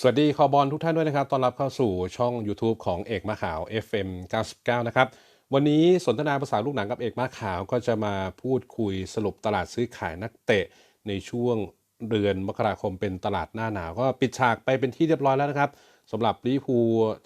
สวัสดีคอบอลทุกท่านด้วยนะครับ ต้อนรับเข้าสู่ช่อง YouTube ของเอกมาขาว FM 99 นะครับ วันนี้สนทนาภาษาลูกหนังกับเอกมาขาวก็จะมาพูดคุยสรุปตลาดซื้อขายนักเตะ ในช่วงเดือนมกราคมเป็นตลาดหน้าหนาว ก็ปิดฉากไปเป็นที่เรียบร้อยแล้วนะครับสำหรับลิพู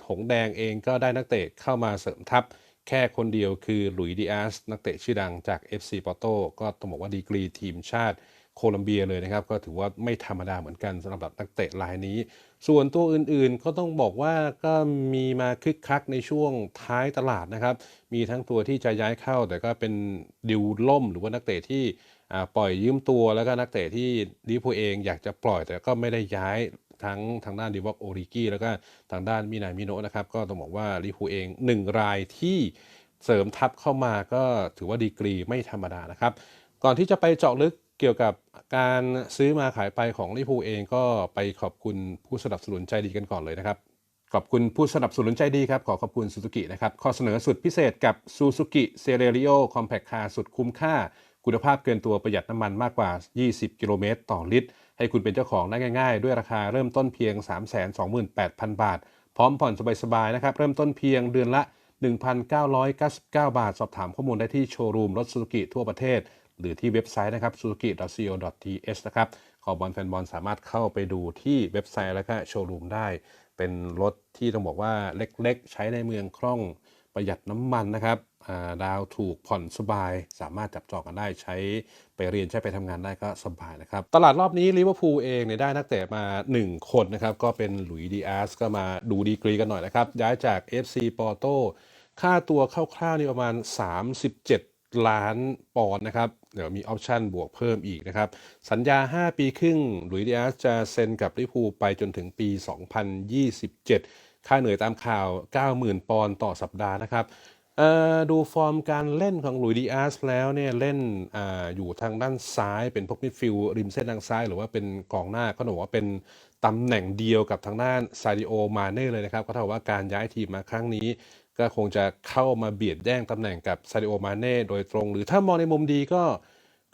หงแดงเองก็ได้นักเตะเข้ามาเสริมทัพ แค่คนเดียวคือหลุยดิอาสนักเตะชื่อดังจาก FC ปอร์โตก็ต้องบอกว่าดีกรีทีมชาติ โคลัมเบียเลยนะครับ ก็ถือว่าไม่ธรรมดาเหมือนกันสำหรับนักเตะรายนี้ ส่วนตัวอื่นๆก็ต้องบอกว่าก็มีมาคึกคักในช่วงท้ายตลาดนะครับ มีทั้งตัวที่จะย้ายเข้า แต่ก็เป็นดิวล่มหรือว่านักเตะที่ปล่อยยืมตัวแล้วก็นักเตะที่ลิพูเองอยากจะปล่อยแต่ก็ไม่ได้ย้ายทั้งทางด้านดิวอกโอริกี้แล้วก็ทางด้านมินามิโนะนะครับ ก็ต้องบอกว่าลิพูเองหนึ่งรายที่เสริมทัพเข้ามาก็ถือว่าดีกรีไม่ธรรมดานะครับ ก่อนที่จะไปเจาะลึก เกี่ยวกับการซื้อมาขายไปของลิพูเองก็ไปขอบคุณผู้สนับสนุนใจดีกันก่อนเลยนะครับ ขอบคุณผู้สนับสนุนใจดีครับ ขอขอบคุณซูซูกินะครับ ข้อเสนอสุดพิเศษกับ Suzuki c e r e r i o Compact Car สุดคุ้มค่า คุณภาพเกินตัวประหยัดน้ำมันมากกว่า 20 กิโลเมตรต่อลิตร ให้คุณเป็นเจ้าของได้ง่ายๆ ด้วยราคาเริ่มต้นเพียง 328,000 บาท พร้อมผ่อนสบายๆนะครับเริ่มต้นเพียงเดือนละ 1,999 บาท สอบถามข้อมูลได้ที่โชว์รูมรถซูซูกิทั่วประเทศ หรือที่เว็บไซต์นะครับ suzuki.co.th นะครับขอบอลแฟนบอลสามารถเข้าไปดูที่เว็บไซต์แล้วก็โชว์รูมได้ เป็นรถที่ต้องบอกว่าเล็กๆ ใช้ในเมืองคล่องประหยัดน้ำมันนะครับาดาวถูกผ่อนสบาย สามารถจับจองกันได้ใช้ไปเรียนใช้ไปทำงานได้ก็สบายนะครับ ตลาดรอบนี้ลิเวอร์พูลเองเนี่ยได้นักเตะมา 1 คนนะครับ ก็เป็นหลุยดีอาสก็มาดูดีกรีกันหน่อยนะครับ ย้ายจาก FC ปอร์โตค่าตัวคร่าวๆนี่ประมาณ 37 ล้านปอนด์นะครับ เดี๋ยวมีออปชันบวกเพิ่มอีกนะครับ สัญญา 5 ปีครึ่งหลุยส์ดิอาสจะเซ็นกับลิพูไปจนถึงปี 2027 ค่าเหนื่อยตามข่าว 90,000 ปอนด์ต่อสัปดาห์นะครับดูฟอร์มการเล่นของหลุยส์ดิอาสแล้วเนี่ยเล่นออยู่ทางด้านซ้ายเป็นพวกมิดฟิลด์ริมเส้นทางซ้าย หรือว่าเป็นกองหน้าก็ต้อว่าเป็นตำแหน่งเดียวกับทางด้านซาดิโอมาเน่เลยนะครับ ก็เท่ากับว่าการย้ายทีมมาครั้งนี้ ก็คงจะเข้ามาเบียดแย่งตำแหน่งกับซาดิโอมาเน่โดยตรง หรือถ้ามองในมุมดีก็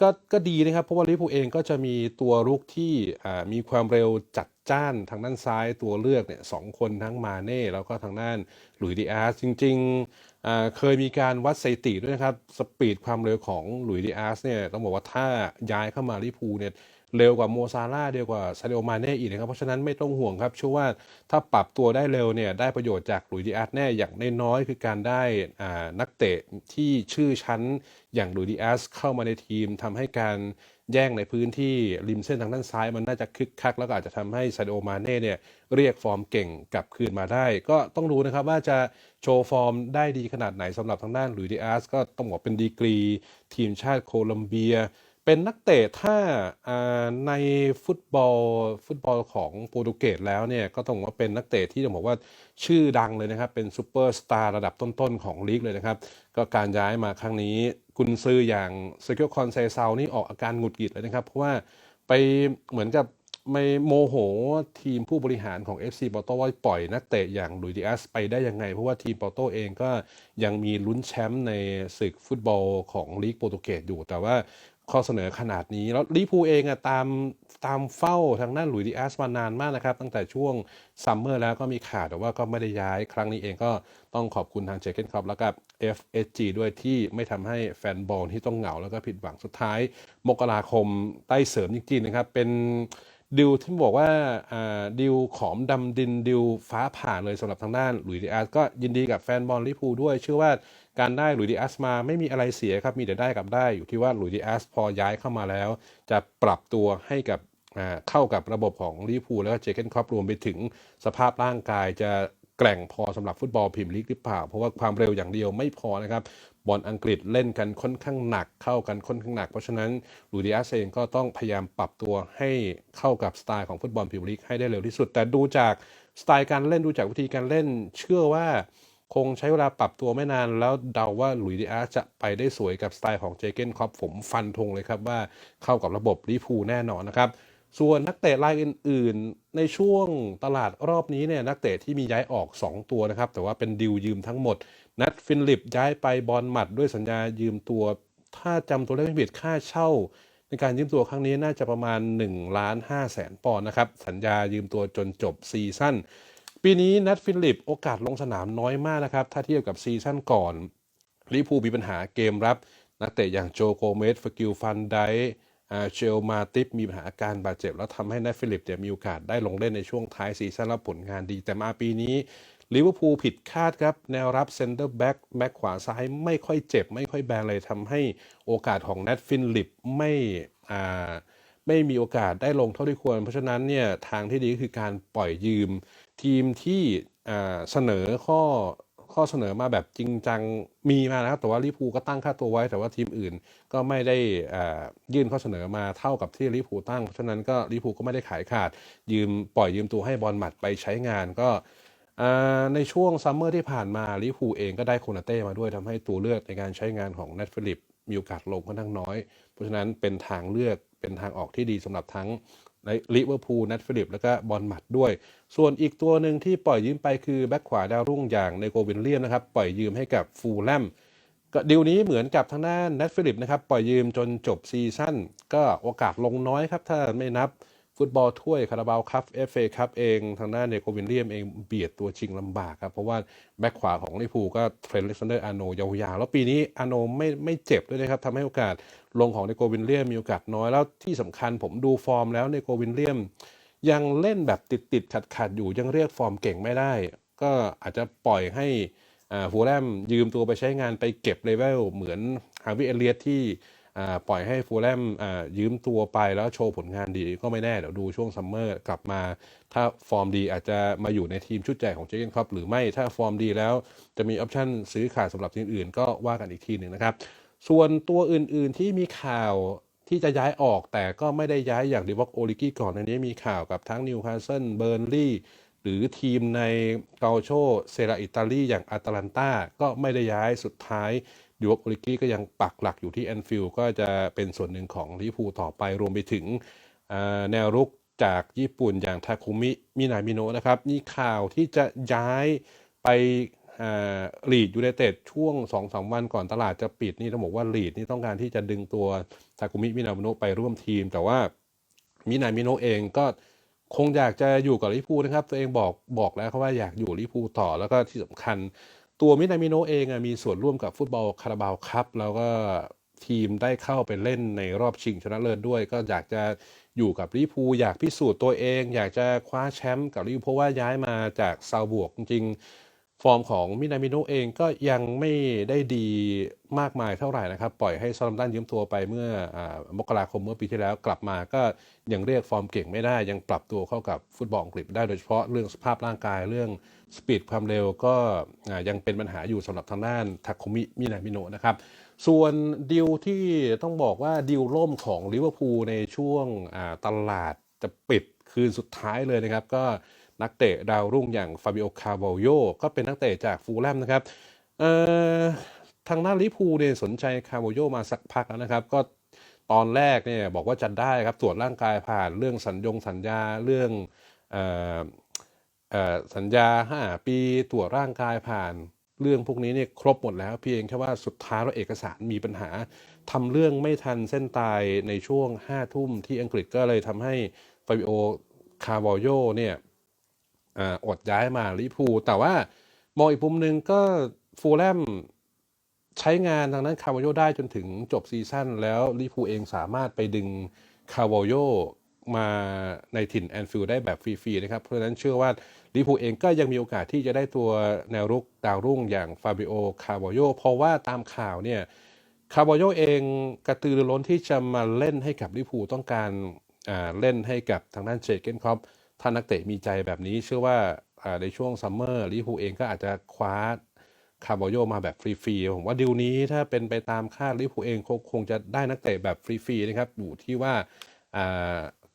ก็ก็ดีนะครับ เพราะว่าลิเวอร์พูลเองก็จะมีตัวรุกที่มีความเร็วจัดจ้านทางด้านซ้ายตัวเลือกเนี่ยสองคนทั้งมาเน่แล้วก็ทางด้านหลุยส์ดิอาสจริงๆเคยมีการวัดสถิติด้วยนะครับ สปีดความเร็วของหลุยส์ดิอาสเนี่ยต้องบอกว่าถ้าย้ายเข้ามาลิเวอร์พูลเนี่ย เร็วกว่าโมซาร่าเร็วกว่าซาดิโอมาเน่อีกนะครับ เพราะฉะนั้นไม่ต้องห่วงครับเชื่อว่าถ้าปรับตัวได้เร็วเนี่ยได้ประโยชน์จากหลุยส์ดิอาสแน่อย่างน้อยๆคือการได้นักเตะที่ชื่อชั้นอย่างหลุยส์ดิอาสเข้ามาในทีมทำให้การแย่งในพื้นที่ริมเส้นทางด้านซ้ายมันน่าจะคึกคัก แล้วก็อาจจะทำให้ซาดิโอมาเน่เนี่ยเรียกฟอร์มเก่งกลับคืนมาได้ ก็ต้องดูนะครับว่าจะโชว์ฟอร์มได้ดีขนาดไหนสำหรับทางด้านหลุยส์ดิอาสก็ต้องบอกเป็นดีกรี ทีมชาติโคลัมเบีย เป็นนักเตะถ้าในฟุตบอลฟุตบอลของโปรตุเกสแล้วเนี่ยก็ต้องว่าเป็นนักเตะที่ต้องบอกว่าชื่อดังเลยนะครับ เป็นซูเปอร์สตาร์ระดับต้นๆ ของลีกเลยนะครับ ก็การย้ายมาครั้งนี้กุนซืออย่างเซเกียลคอนเซซานี่ออกอาการหงุดหงิดเลยนะครับ เพราะว่าไปเหมือนกับไม่โมโหทีมผู้บริหารของ FC ปอร์โตว่าปล่อยนักเตะอย่างลุยดิอาสไปได้ยังไง เพราะว่าทีมปอร์โตเองก็ยังมีลุ้นแชมป์ในศึกฟุตบอลของลีกโปรตุเกสอยู่ แต่ว่า ข้อเสนอขนาดนี้ แล้วลิพูเองอะตามตามเฝ้าทางด้านหลุยดิอาสมานานมากนะครับ ตั้งแต่ช่วงซัมเมอร์แล้วก็มีข่าวแต่ว่าก็ไม่ได้ย้ายครั้งนี้เองก็ต้องขอบคุณทางเจเกนครอปแล้วก็ FSG ด้วยที่ไม่ทำให้แฟนบอลที่ต้องเหงาแล้วก็ผิดหวังสุดท้าย มกราคมได้เสริมจริงๆนะครับ เป็นดิวที่บอกว่าดิวขอมดำดินดิวฟ้าผ่าเลยสำหรับทางด้านหลุยส์ดิอาสก็ยินดีกับแฟนบอลลิพูด้วยเชื่อว่า การได้หลุยดิอาสมาไม่มีอะไรเสียครับมีแต่ได้กับได้อยู่ที่ว่าหลุยดิอาสพอย้ายเข้ามาแล้ว จะปรับตัวให้กับเข้ากับระบบของลิเวอร์พูลแล้วก็เจเกนครอปรวมไปถึงสภาพร่างกายจะแกร่งพอสำหรับฟุตบอลพรีเมียร์ลีกหรือเปล่า เพราะว่าความเร็วอย่างเดียวไม่พอนะครับ บอลอังกฤษเล่นกันค่อนข้างหนัก เข้ากันค่อนข้างหนัก เพราะฉะนั้นลูดิอาสเองก็ต้องพยายามปรับตัวให้เข้ากับสไตล์ของฟุตบอลพรีเมียร์ลีกให้ได้เร็วที่สุด แต่ดูจากสไตล์การเล่นดูจากวิธีการเล่น เชื่อว่า คงใช้เวลาปรับตัวไม่นาน แล้วเดาว่าหลุยส์ดิอาจะไปได้สวยกับสไตล์ของเจเกนครอปผมฟันธงเลยครับว่าเข้ากับระบบลิพูแน่นอนนะครับ ส่วนนักเตะรายอื่น ๆ ในช่วงตลาดรอบนี้เนี่ยนักเตะที่มีย้ายออก 2 ตัวนะครับ แต่ว่าเป็นดิวยืมทั้งหมด นัดฟินลิปย้ายไปบอลหมัดด้วยสัญญายืมตัว ถ้าจำตัวเลขไม่ผิดค่าเช่า ในการยืมตัวครั้งนี้น่าจะประมาณ1ล้าน5แสนปอนด์นะครับสัญญายืมตัวจนจบซีซั่น ปีนี้นัทฟิลิปโอกาสลงสนามน้อยมากนะครับ ถ้าเทียบกับซีซั่นก่อนลิพูมีปัญหาเกมรับ นักเตะอย่างโจโกเมสฟกิลฟันไดอาเชลมาติฟมีปัญหาอาการบาดเจ็บ แล้วทำให้นัทฟิลิปเนี่ยมีโอกาสได้ลงเล่นในช่วงท้ายซีซั่นแล้วผลงานดี แต่มาปีนี้ลิเวอร์พูลผิดคาดครับ แนวรับเซนเตอร์แบ็กแบ็กขวาซ้ายไม่ค่อยเจ็บ ไม่ค่อยแบนเลยทำให้โอกาสของนัทฟิลิปไม่ไม่มีโอกาสได้ลงเท่าที่ควร เพราะฉะนั้นเนี่ยทางที่ดีก็คือการปล่อยยืม ทีมที่เสนอข้อข้อเสนอมาแบบจริงจังมีมานะครับแต่ว่าลิพูก็ตั้งค่าตัวไว้ แต่ว่าทีมอื่นก็ไม่ได้ยื่นข้อเสนอมาเท่ากับที่ลิพูตั้งเพราะฉะนั้นก็ลิพูก็ไม่ได้ขายขาด ยืมปล่อยยืมตัวให้บอลหมัดไปใช้งานก็ในช่วงซัมเมอร์ที่ผ่านมาลิพูเองก็ได้โคนาเต้มาด้วยทำให้ตัวเลือกในการใช้งานของนัทฟิลิปมีโอกาสลงค่อนข้างน้อย เพราะฉะนั้นเป็นทางเลือกเป็นทางออกที่ดีสำหรับทั้ง ในลิเวอร์พูลนัทฟิลิป แล้วก็บอลหมัดด้วย ส่วนอีกตัวหนึ่งที่ปล่อยยืมไปคือแบ็คขวาดาวรุ่งอย่างในโกวินเลียมนะครับ ปล่อยยืมให้กับฟูลแลมก็ดีลนี้เหมือนกับทางด้านนัทฟิลิปนะครับ ปล่อยยืมจนจบซีซั่นก็โอกาสลงน้อยครับ ถ้าไม่นับ ฟุตบอลถ้วยคาราบาวคัพเอฟเอคัพเองทางด้านเนโกวินเลียมเองเบียดตัวชิงลำบากครับ เพราะว่าแบ็คขวาของลิพูก็เทรนเลกซานเดอร์อาโนยาวๆ แล้วปีนี้อาโนไม่ไม่เจ็บด้วยนะครับทำให้โอกาสลงของเนโกวินเลียมมีโอกาสน้อยแล้วที่สำคัญผมดูฟอร์มแล้วเนโกวินเลียมยังเล่นแบบติดติดขัดขัดๆอยู่ยังเรียกฟอร์มเก่งไม่ได้ ก็อาจจะปล่อยให้ฟูแลมยืมตัวไปใช้งานไปเก็บเลเวลเหมือนฮาวิเอเลียตที่ ปล่อยให้ฟูลแลมยืมตัวไปแล้วโชว์ผลงานดีก็ไม่แน่ เดี๋ยวดูช่วงซัมเมอร์กลับมา ถ้าฟอร์มดีอาจจะมาอยู่ในทีมชุดใหญ่ของเจเกนครอปหรือไม่ถ้าฟอร์มดีแล้วจะมีออปชั่นซื้อขายสำหรับทีมอื่นก็ว่ากันอีกทีหนึ่งนะครับ ส่วนตัวอื่นๆที่มีข่าวที่จะย้ายออกแต่ก็ไม่ได้ย้ายอย่างดิวอกโอลิกี้ก่อนในนี้มีข่าวกับทั้งนิวคาสเซิลเบอร์นลีย์หรือทีมในเกาโชเซราอิตาลีอย่างอาตาลันตาก็ไม่ได้ย้ายสุดท้าย ดิวอกโอลิกี้ก็ยังปักหลักอยู่ที่แอนฟิลด์ก็จะเป็นส่วนหนึ่งของลิพูต่อไปรวมไปถึงแนวรุกจากญี่ปุ่นอย่างทาคุมิมินามิโนะนะครับมีข่าวที่จะย้ายไปลีดยูไนเต็ดช่วง2อสวันก่อนตลาดจะปิดนี่ต้องบอกว่าลีดนี่ต้องการที่จะดึงตัวทาคุมิมินามิโนะไปร่วมทีม แต่ว่ามินามิโนะเองก็คงอยากจะอยู่กับลิพูนะครับ ตัวเองบอกบอกแล้วเขาว่าอยากอยู่ลิพูต่อแล้วก็ที่สำคัญ ตัวมินามิโนเองอะมีส่วนร่วมกับฟุตบอลคาราบาวครับแล้วก็ทีมได้เข้าไปเล่นในรอบชิงชนะเลิศด้วย ก็อยากจะอยู่กับลิพูอยากพิสูจน์ตัวเอง อยากจะคว้าแชมป์กับลิพูเพราะว่าย้ายมาจากซาบวกจริงๆ ฟอร์มของมินามิโนเองก็ยังไม่ได้ดีมากมายเท่าไหร่นะครับ ปล่อยให้ซาลัมตันยืมตัวไปเมื่ออมกราคมเมื่อปีที่แล้วกลับมาก็ยังเรียกฟอร์มเก่งไม่ได้ ยังปรับตัวเข้ากับฟุตบอลอังกฤษไม่ได้โดยเฉพาะเรื่องสภาพร่างกายเรื่องสปีดความเร็วก็ยังเป็นปัญหาอยู่สำหรับทางด้านทาคุมิมินามิโนนะครับ ส่วนดิวที่ต้องบอกว่าดิวล่มของลิเวอร์พูลในช่วงตลาดจะปิดคืนสุดท้ายเลยนะครับก็ นักเตะดาวรุ่งอย่างฟาบิโอคาร์ a โยก็เป็นนักเตะจากฟูลแลมนะครับทางด้านลิพูเนี่ยสนใจคาร์ a โยมาสักพักแล้วนะครับ ก็ตอนแรกเนี่ยบอกว่าจะได้ครับตรวจร่างกายผ่านเรื่องสัญญงสัญญาเรื่องออสัญญา 5 ปีตรวจร่างกายผ่านเรื่องพวกนี้เนี่ยครบหมดแล้วเพียงแค่ว่าสุดท้ายแล้วเอกสารมีปัญหาทำเรื่องไม่ทันเส้นตายในช่วง5ทุ่มที่อังกฤษก็เลยทำให้ฟาบิโอคาร์ a โยเนี่ย อดย้ายมาลิพู แต่ว่ามองอีกมุมหนึ่งก็ฟูลแลมใช้งานทางนั้นคาร์ a โยได้จนถึงจบซีซั่นแล้วลิพูเองสามารถไปดึงคาร์ a โยมาในถิ่นแอนฟิลด์ได้แบบฟรีๆนะครับ เพราะฉะนั้นเชื่อว่าลิพูเองก็ยังมีโอกาสที่จะได้ตัวแนวรุกดาวรุ่งอย่างฟาบิโอคาร์ a โยเพราะว่าตามข่าวเนี่ยคาร์ a โยเองกระตือรือร้นที่จะมาเล่นให้กับลิพูต้องการเล่นให้กับทางด้านเจเกนครอป ถ้านักเตะมีใจแบบนี้ เชื่อว่าในช่วงซัมเมอร์ลิปูเองก็อาจจะคว้าคาร์บอโยมาแบบฟรีๆผมว่าดีลนี้ถ้าเป็นไปตามคาดลิปูเองคงจะได้นักเตะแบบฟรีๆนะครับอยู่ที่ว่า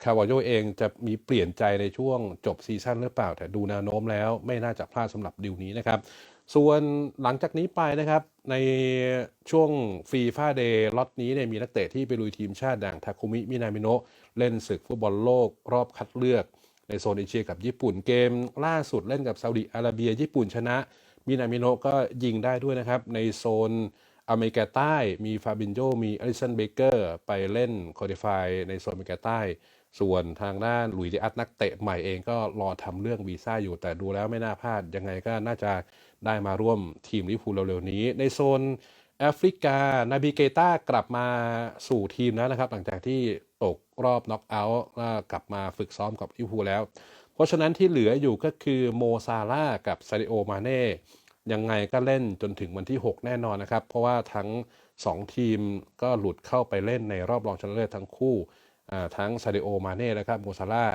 คาร์บอโยเองจะมีเปลี่ยนใจในช่วงจบซีซั่นหรือเปล่า แต่ดูแนวโน้มแล้วไม่น่าจะพลาดสำหรับดีลนี้นะครับ ส่วนหลังจากนี้ไปนะครับ ในช่วงฟีฟ่าเดย์ล็อตนี้เนี่ยมีนักเตะที่ไปลุยทีมชาติอย่างทาคุมิมินามิโนะเล่นศึกฟุตบอลโลกรอบคัดเลือก ในโซนเอเชียกับญี่ปุ่นเกมล่าสุดเล่นกับซาอุดิอาระเบีย ญี่ปุ่นชนะ มินามิโนก็ยิงได้ด้วยนะครับ ในโซนอเมริกาใต้มีฟาบินโยมีอลิสันเบเกอร์ไปเล่นคอ l ิฟายในโซนอเมริกาใต้ ส่วนทางด้านหลุยส์ดิอัสนักเตะใหม่เองก็รอทำเรื่องวีซ่าอยู่ แต่ดูแล้วไม่น่าพลาด ยังไงก็น่าจะได้มาร่วมทีมลิพูลเร็วๆนี้ ในโซนแอฟริกานาบิเกต้ากลับมาสู่ทีมแล้วนะครับ หลังจากที่ ตกรอบน็อกเอาท์กลับมาฝึกซ้อมกับลิเวอร์พูลแล้ว เพราะฉะนั้นที่เหลืออยู่ก็คือโมซาลากับซาดิโอมาเน่ยังไงก็เล่นจนถึงวันที่ 6 แน่นอนนะครับ เพราะว่าทั้ง 2 ทีมก็หลุดเข้าไปเล่นในรอบรองชนะเลิศทั้งคู่ทั้งซาดิโอมาเน่และครับโมซาลา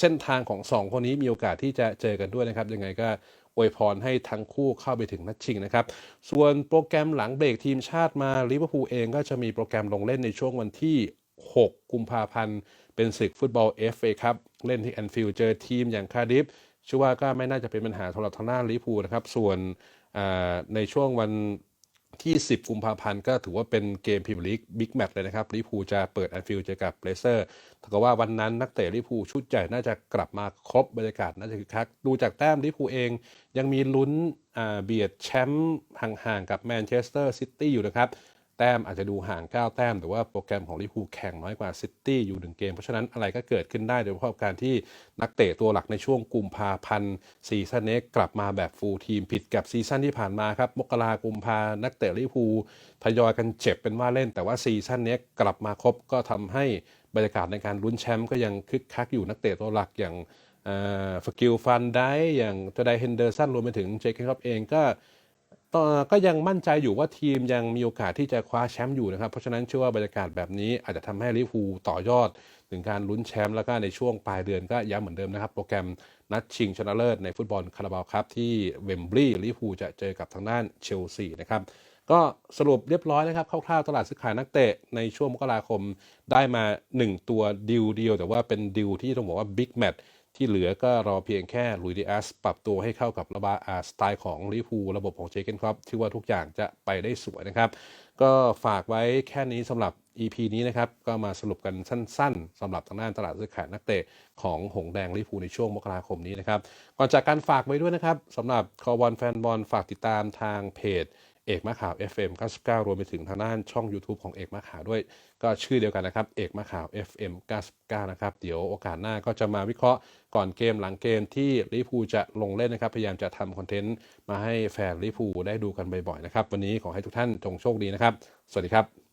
เส้นทางของ 2 คนนี้มีโอกาสที่จะเจอกันด้วยนะครับ ยังไงก็อวยพรให้ทั้งคู่เข้าไปถึงนัดชิงนะครับ ส่วนโปรแกรมหลังเบรกทีมชาติมาลิเวอร์พูลเองก็จะมีโปรแกรมลงเล่นในช่วงวันที่ 6 กุมภาพันธ์ เป็นศึกฟุตบอล FA ครับเล่นที่แอนฟิลด์เจอทีมอย่างคาร์ดิฟเชื่อว่าก็ไม่น่าจะเป็นปัญหาสำหรับทางด้านลิพูนะครับ ส่วนในช่วงวันที่ 10 กุมภาพันธ์ก็ถือว่าเป็นเกมพรีเมียร์ลีกบิ๊กแมตช์เลยนะครับลิพูจะเปิดแอนฟิลด์เจอกับเลเตอร์ถ้าว่าวันนั้นนักเตะลิพูชุดใหญ่น่าจะกลับมาครบบรรยากาศน่าจะคึกคัก ดูจากแต้มลิพูเอง ยังมีลุ้นเบียดแชมป์ห่างๆกับแมนเชสเตอร์ซิตี้อยู่นะครับ แต้มอาจจะดูห่าง 9 แต้ม แต่ว่าโปรแกรมของลิเวอร์พูลแข่งน้อยกว่าซิตี้อยู่หนึ่งเกม เพราะฉะนั้นอะไรก็เกิดขึ้นได้ โดยเฉพาะการที่นักเตะตัวหลักในช่วงกุมภาพันธ์ซีซั่นนี้กลับมาแบบฟูลทีมผิดกับซีซั่นที่ผ่านมาครับ มกรากุมภานักเตะลิเวอร์พูลทยอยกันเจ็บเป็นว่าเล่น แต่ว่าซีซั่นนี้กลับมาครบก็ทำให้บรรยากาศในการลุ้นแชมป์ก็ยังคึกคักอยู่นักเตะตัวหลักอย่างฟกิลฟันได้อย่างจไดเฮนเดอร์สันรวมไปถึงเจคครับเองก็ ก็ยังมั่นใจอยู่ว่าทีมยังมีโอกาสที่จะคว้าแชมป์อยู่นะครับ เพราะฉะนั้นเชื่อว่าบรรยากาศแบบนี้อาจจะทำให้ลิเวอร์พูต่อยอด ถึงการลุ้นแชมป์แล้วก็ในช่วงปลายเดือนก็ย้ำเหมือนเดิมนะครับ โปรแกรมนัดชิงชนะเลิศในฟุตบอลคาราบาวครับที่เวมบลีย์ลิเวอร์พูจะเจอกับทางด้านเชลซีนะครับก็สรุปเรียบร้อยนะครับคร่าวๆตลาดซื้อขายนักเตะในช่วงมกราคมได้มา 1 ตัวดิวเดียว แต่ว่าเป็นดิวที่ต้องบอกว่าบิ๊กแมตช์ ที่เหลือก็รอเพียงแค่ลุยดิอัสปรับตัวให้เข้ากับระบาอาสไตล์ของลิเวอร์พูระบบของเจเกนครับที่ว่าทุกอย่างจะไปได้สวยนะครับ ก็ฝากไว้แค่นี้สำหรับ EP นี้นะครับ ก็มาสรุปกันสั้นๆสำหรับทางด้านตลาดซื้อขายนักเตะของหงแดงลิเวอร์พูในช่วงมกราคมนี้นะครับ ก่อนจากการฝากไว้ด้วยนะครับสำหรับคอบอลแฟนบอลฝากติดตามทางเพจ เอกมะขาว FM 99 รวมไปถึงทางด้านช่อง YouTube ของเอกมะขาวด้วย ก็ชื่อเดียวกันนะครับ เอกมะขาว FM 99 นะครับ เดี๋ยวโอกาสหน้าก็จะมาวิเคราะห์ก่อนเกมหลังเกมที่ลิพูจะลงเล่นนะครับ พยายามจะทำคอนเทนต์มาให้แฟนลิพูได้ดูกันบ่อยๆนะครับ วันนี้ขอให้ทุกท่านจงโชคดีนะครับ สวัสดีครับ